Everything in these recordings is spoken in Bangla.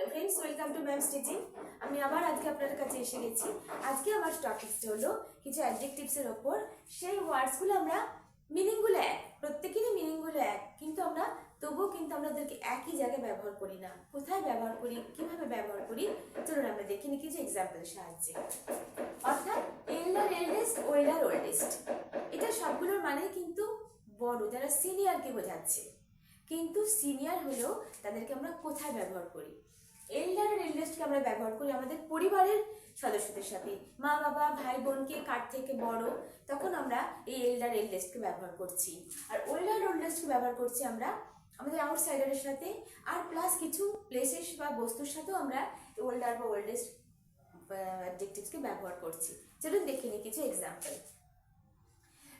Hello friends welcome to ma'am stitching আমি আবার আজকে আপনাদের কাছে এসে গেছি। আজকে আমার টপিকসটা হলো কিছু অ্যাডজেক্টিভসের ওপর। সেই ওয়ার্ডসগুলো আমরা মিনিংগুলো এক, প্রত্যেকেরই মিনিংগুলো এক, কিন্তু আমরা তবুও কিন্তু আমরা ওদেরকে একই জায়গায় ব্যবহার করি না। কোথায় ব্যবহার করি, কীভাবে ব্যবহার করি, চলুন আমরা দেখে নিই কিছু এক্সাম্পলের সাহায্যে। অর্থাৎ এল্ডার এল্ডেস্ট ওয়েলার ওল্ডেস্ট এটা সবগুলোর মানে কিন্তু বড়, যারা সিনিয়রকে বোঝাচ্ছে। কিন্তু সিনিয়র হলেও তাদেরকে আমরা কোথায় ব্যবহার করি? এল্ডার আর এল্ডেস্টকে আমরা ব্যবহার করি আমাদের পরিবারের সদস্যদের সাথে। মা, বাবা, ভাই, বোনকে কার থেকে বড়? তখন আমরা এই এল্ডার এল্ডেস্টকে ব্যবহার করছি। আর ওল্ডার ওল্ডেস্টকে ব্যবহার করছি আমরা আমাদের আউটসাইডারের সাথে। আর প্লাস কিছু প্লেসেস বা বস্তুর সাথেও আমরা ওল্ডার বা ওল্ডেস্ট অ্যাডজেক্টিভসকে ব্যবহার করছি। চলুন দেখে নিই কিছু example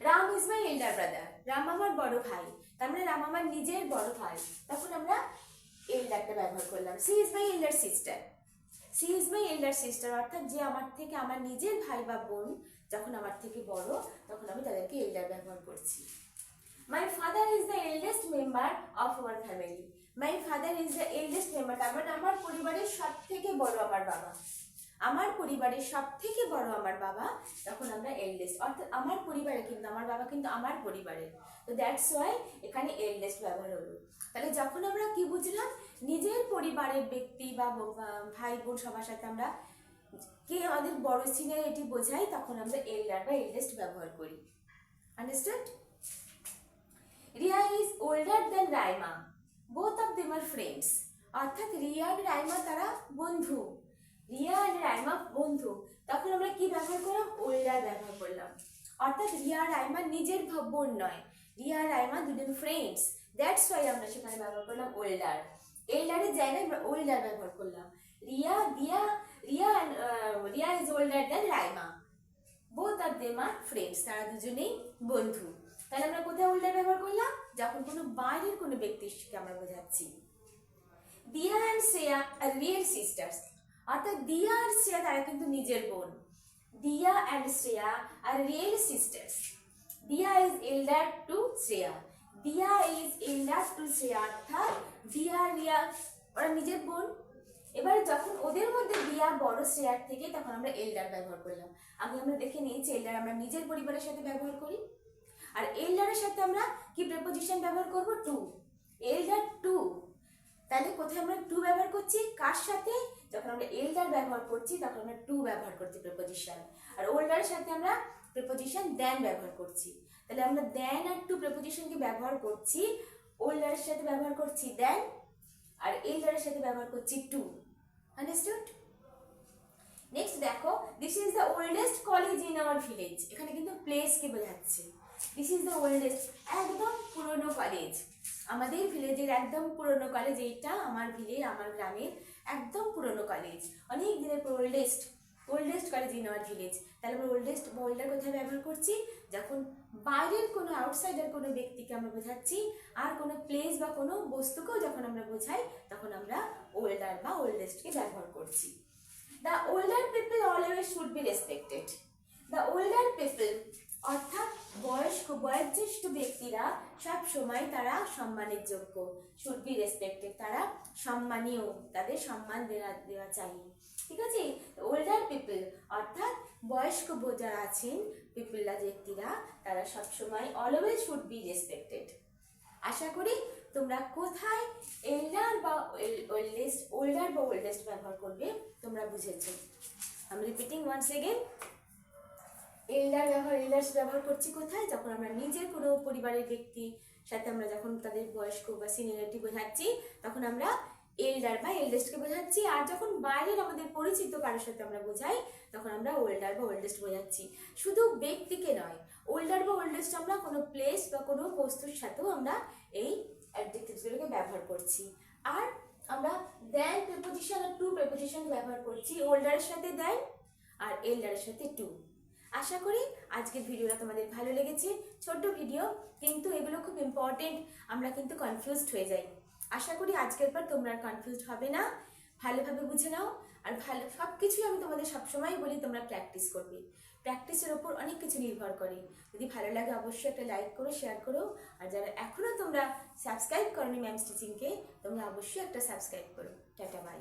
Ram is my elder brother Ram আমার বড় ভাই। তার মানে রাম আমার নিজের বড় ভাই। তখন আমরা এল্ডারটা ব্যবহার করলাম। She is my elder sister she is my elder sister অর্থাৎ যে আমার থেকে আমার নিজের ভাই বা বোন যখন আমার থেকে বড়, তখন আমি তাদেরকে এল্ডার ব্যবহার করছি। My father is the eldest member of আমার family my father is the eldest member তার মানে আমার পরিবারের সব থেকে বড় আমার বাবা। আমার পরিবারের সব থেকে বড় আমার বাবা, তখন আমরা এল্ডেস্ট অর্থাৎ আমার পরিবারে কিন্তু, আমার বাবা কিন্তু আমার পরিবারের। তো দ্যাটস ওয়াই এখানে এল্ডেস্ট ব্যবহার হলো। তাহলে যখন আমরা কি বুঝলাম? নিজের পরিবারের ব্যক্তি বা ভাই বোন সবার সাথে আমরা কে আমাদের বড় সিনিয়র এটি বোঝাই, তখন আমরা এল্ডার বা এল্ডেস্ট ব্যবহার করি। Understand Riya is older than Raima. Both of them are friends অর্থাৎ রিয়া আর রাইমা তারা বন্ধু। রিয়া আর রাইমা বন্ধু। তখন আমরা কি ব্যবহার করলাম? ওল্ডার ব্যবহার করলাম। অর্থাৎ রিয়া আর রাইমা নিজের বোন নয়। রিয়া আর রাইমা দুজন ফ্রেন্ডস দ্যাটস ওয়াই আমরা সেখানে ব্যবহার করলাম ওল্ডার। এল্ডারের জায়গায় আমরা ওল্ডার ব্যবহার করলাম। Riya, Diya, Riya Riya is older than Raima. Both are them are friends তারা দুজনেই বন্ধু। তাহলে আমরা কোথায় ওল্ডার ব্যবহার করলাম? যখন কোনো বাইরের কোনো ব্যক্তিকে আমরা বোঝাচ্ছি। Diya and Shreya are real sisters অর্থাৎ দিয়া আর শ্রেয়া তারা কিন্তু নিজের বোন। Diya and Shreya are real sisters Diya is elder to Shreya. Diya is elder two Shreya অর্থাৎ দিয়া রিয়া, ওরা নিজের বোন। এবার যখন ওদের মধ্যে দিয়া বড় শ্রেয়ার থেকে তখন আমরা এল্ডার ব্যবহার করলাম। আগে আমরা দেখে নিয়েছি এল্ডার আমরা নিজের পরিবারের সাথে ব্যবহার করি। আর এল্ডারের সাথে আমরা কি প্রেপোজিশন ব্যবহার করব? টু এল্ডার টু তাহলে কোথায় আমরা টু ব্যবহার করছি? কার সাথে? যখন আমরা এল্ডার ব্যবহার করছি, তখন আমরা টু ব্যবহার করছি প্রেপোজিশন আর ওল্ডারের সাথে আমরা প্রেপোজিশন দেন ব্যবহার করছি। তাহলে আমরা দেন আর টু প্রেপোজিশনকে ব্যবহার করছি। ওল্ডারের সাথে ব্যবহার করছি দেন আর এল্ডারের সাথে ব্যবহার করছি টু আন্ডারস্টুড নেক্সট দেখো this is the oldest college in our village এখানে কিন্তু প্লেসকে বোঝাচ্ছে। দিস ইজ দ্য ওল্ডেস্ট একদম পুরনো কলেজ আমাদের ভিলেজের একদম পুরনো কলেজ এইটা, আমার ভিলেজ আমার গ্রামের একদম পুরনো কলেজ অনেক দিনের oldest oldest college in our village তাহলে আমরা ওল্ডেস্ট ওল্ডার কোথায় ব্যবহার করছি? যখন বাইরের কোনো আউটসাইডার কোনো ব্যক্তিকে আমরা বোঝাচ্ছি, আর কোনো প্লেস বা কোনো বস্তুকেও যখন আমরা বোঝাই, তখন আমরা ওল্ডার বা ওল্ডেস্টকে ব্যবহার করছি। The older people always should be respected the older people অর্থাৎ বয়স্ক বয়োজ্যেষ্ঠ ব্যক্তিরা সব সময় তারা সম্মানের যোগ্য। শুড বি রেসপেক্টেড তারা সম্মানীয়, তাদের সম্মান দেওয়া দেওয়া চাই। ঠিক আছে? ওল্ডার পিপল অর্থাৎ বয়স্ক যারা আছেন পিপলরা ব্যক্তিরা, তারা সব সময় অলওয়েজ শুড বি রেসপেক্টেড আশা করি তোমরা কোথায় এল্ডার বা ওল্ডেস্ট ওল্ডার বা ওল্ডেস্ট ব্যবহার করবে, তোমরা বুঝেছ। আমি রিপিটিং ওয়ান্স এগেন এল্ডার ব্যবহার এল্ডার্স ব্যবহার করছি কোথায়? যখন আমরা নিজের কোনো পরিবারের ব্যক্তি সাথে আমরা যখন তাদের বয়স্ক বা সিনিয়রিটি বোঝাচ্ছি, তখন আমরা এল্ডার বা এল্ডেস্টকে বোঝাচ্ছি। আর যখন বাইরের আমাদের পরিচিত কারোর সাথে আমরা বোঝাই, তখন আমরা ওল্ডার বা ওল্ডেস্ট বোঝাচ্ছি। শুধু ব্যক্তিকে নয় ওল্ডার বা ওল্ডেস্ট আমরা কোনো প্লেস বা কোনো বস্তুর সাথেও আমরা এই অ্যাডজেক্টিভসগুলোকে ব্যবহার করছি। আর আমরা দেন প্রেপোজিশন আর টু প্রেপোজিশন ব্যবহার করছি। ওল্ডারের সাথে দেন আর এল্ডারের সাথে টু আশা করি আজকের ভিডিওটা তোমাদের ভালো লেগেছে। ছোট্ট ভিডিও, কিন্তু এগুলো খুব ইম্পর্টেন্ট আমরা কিন্তু কনফিউজড হয়ে যাই। আশা করি আজকের পর তোমরা কনফিউজড হবে না। ভালোভাবে বুঝে নাও, আর ভালো সব কিছুই আমি তোমাদের সবসময় বলি, তোমরা প্র্যাকটিস করবে। প্র্যাকটিসের ওপর অনেক কিছু নির্ভর করে। যদি ভালো লাগে অবশ্যই একটা লাইক করো শেয়ার করো, আর যারা এখনও তোমরা সাবস্ক্রাইব করনি ম্যাম স্টিচিংকে তোমরা অবশ্যই একটা সাবস্ক্রাইব করো। Tata bye